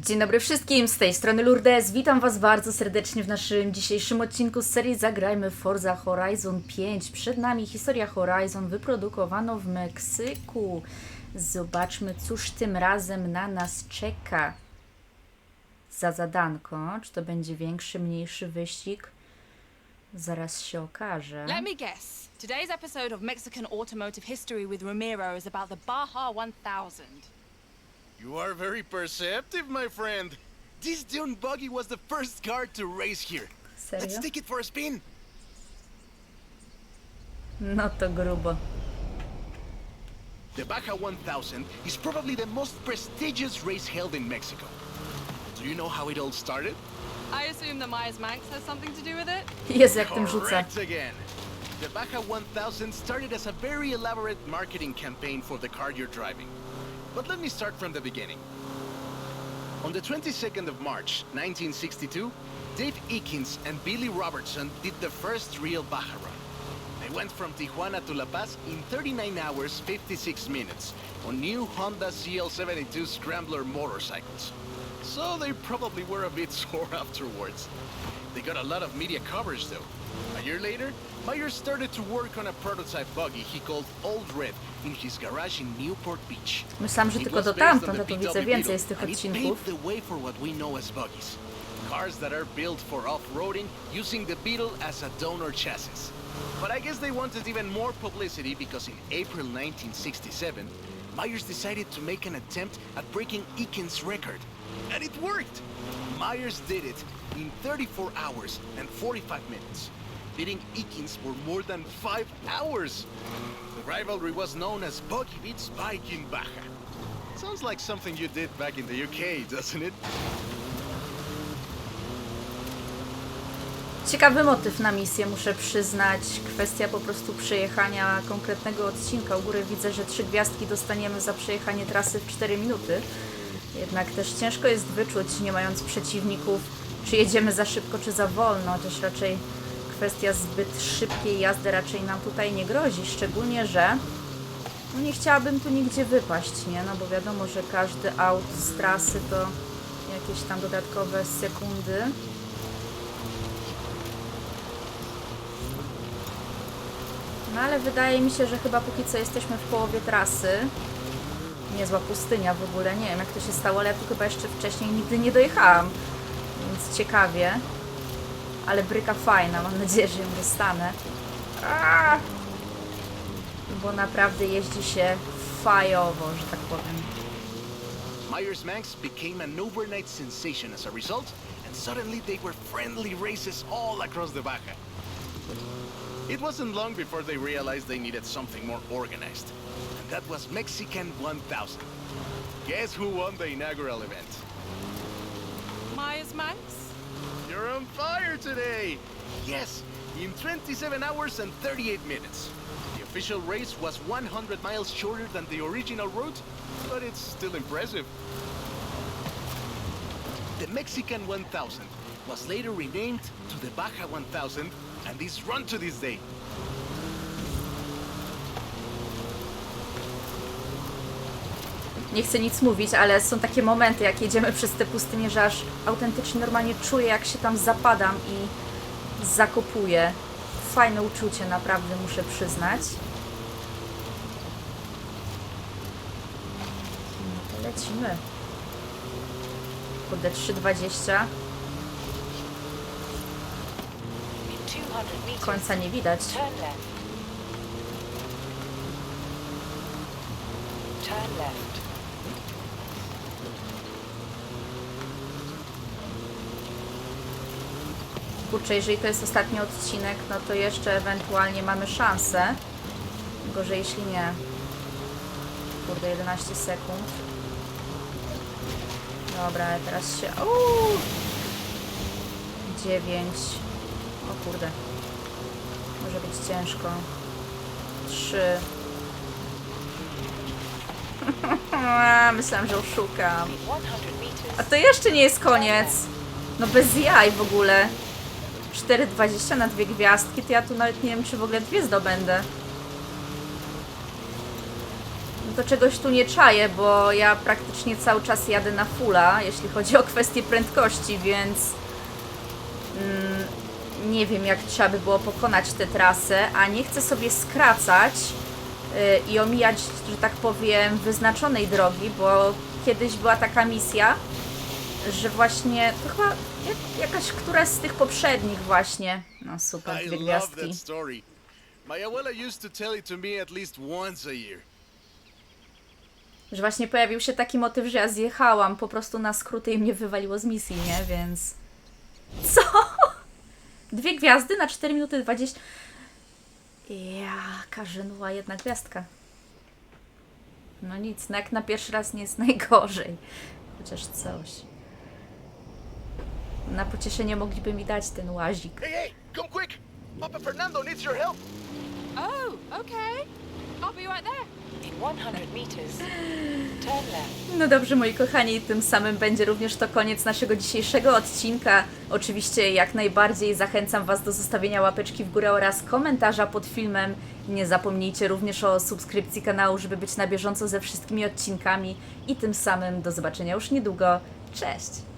Dzień dobry wszystkim, z tej strony Lourdes. Witam Was bardzo serdecznie w naszym dzisiejszym odcinku z serii Zagrajmy Forza Horizon 5. Przed nami historia Horizon wyprodukowano w Meksyku. Zobaczmy, cóż tym razem na nas czeka za zadanko. Czy to będzie większy, mniejszy wyścig? Zaraz się okaże. Let me guess. Today's episode of Mexican Automotive History with Ramiro is about the Baja 1000. You are very perceptive, my friend. This dune buggy was the first car to race here. Let's take it for a spin. No to grubo. The Baja 1000 is probably the most prestigious race held in Mexico. Do you know how it all started? I assume the Myers Manx has something to do with it? Jezu, jak tym rzuca. Correct again. The Baja 1000 started as a very elaborate marketing campaign for the car you're driving. But let me start from the beginning. On the 22nd of March, 1962, Dave Eakins and Billy Robertson did the first real Baja run. They went from Tijuana to La Paz in 39 hours 56 minutes on new Honda CL72 Scrambler motorcycles. So they probably were a bit sore afterwards. They got a lot of media coverage though. A year later, Myers started to work on a prototype buggy he called Old Red in his garage in Newport Beach. Myślałam, że It tylko was do based on tamtąd, the a tu widzę PW więcej z tych and it odcinków. paved the way for what we know as buggies. Cars that are built for off-roading using the Beetle as a donor chassis. But I guess they wanted even more publicity because in April 1967, Myers decided to make an attempt at breaking Eakins' record. And it worked! Myers did it in 34 hours and 45 minutes, beating Eakins for more than five hours. The rivalry was known as Buggy Beats Bike in Baja. Sounds like something you did back in the UK, doesn't it? Ciekawy motyw na misję, muszę przyznać. Kwestia po prostu przejechania konkretnego odcinka. U góry widzę, że trzy gwiazdki dostaniemy za przejechanie trasy w 4 minuty. Jednak też ciężko jest wyczuć, nie mając przeciwników, czy jedziemy za szybko, czy za wolno. Chociaż raczej kwestia zbyt szybkiej jazdy raczej nam tutaj nie grozi. Szczególnie, że no nie chciałabym tu nigdzie wypaść, nie? No bo wiadomo, że każdy aut z trasy to jakieś tam dodatkowe sekundy. No ale wydaje mi się, że chyba póki co jesteśmy w połowie trasy. Niezła pustynia w ogóle, nie wiem jak to się stało, ale ja tu chyba jeszcze wcześniej nigdy nie dojechałam. Więc ciekawie. Ale bryka fajna, mam nadzieję, że ją dostanę. Aaa! Bo naprawdę jeździ się fajowo, że tak powiem. Myers Manx became an overnight sensation as a result, and suddenly they were friendly races all across the Baja. It wasn't long before they realized they needed something more organized, and that was Mexican 1000. Guess who won the inaugural event? Myers Manx? You're on fire today! Yes, in 27 hours and 38 minutes. The official race was 100 miles shorter than the original route, but it's still impressive. The Mexican 1000 was later renamed to the Baja 1000 and is run to this day. Nie chcę nic mówić, ale są takie momenty, jak jedziemy przez te pustynie, że aż autentycznie normalnie czuję, jak się tam zapadam i zakopuję. Fajne uczucie, naprawdę muszę przyznać. No to lecimy. Kurde, 3,20. In 200 meters, Końca nie widać. turn left. Turn left. Kurczę, jeżeli to jest ostatni odcinek, no to jeszcze ewentualnie mamy szansę. Gorzej jeśli nie. Kurde, 11 sekund. Dobra, ale teraz się... Uuu! 9. O kurde. Może być ciężko. 3. Myślałam, że oszukam. In 100 meters, A to jeszcze nie jest koniec. No bez jaj w ogóle. 4,20 na dwie gwiazdki, to ja tu nawet nie wiem, czy w ogóle dwie zdobędę. to czegoś tu nie czaję, bo ja praktycznie cały czas jadę na fulla, jeśli chodzi o kwestię prędkości, więc mm, nie wiem, jak trzeba by było pokonać tę trasę, a nie chcę sobie skracać y, i omijać, że tak powiem, wyznaczonej drogi, bo kiedyś była taka misja, że właśnie, to chyba jak, jakaś któraś z tych poprzednich właśnie, no super, dwie gwiazdki. that story. My abuela used to tell it to me at least once a year. Że właśnie pojawił się taki motyw, że ja zjechałam po prostu na skróty i mnie wywaliło z misji, nie? Więc. Co? Dwie gwiazdy na 4 minuty 20. Jaka żenuła jedna gwiazdka. No nic, no jak na pierwszy raz nie jest najgorzej. Chociaż coś. Na pocieszenie mogliby mi dać ten łazik. Hey, hey, come quick! Papa Fernando needs your help. Oh, okay. I'll be right there. In 100 meters, turn left. No dobrze, moi kochani, tym samym będzie również to koniec naszego dzisiejszego odcinka. Oczywiście jak najbardziej zachęcam Was do zostawienia łapeczki w górę oraz komentarza pod filmem. Nie zapomnijcie również o subskrypcji kanału, żeby być na bieżąco ze wszystkimi odcinkami. I tym samym do zobaczenia już niedługo. Cześć!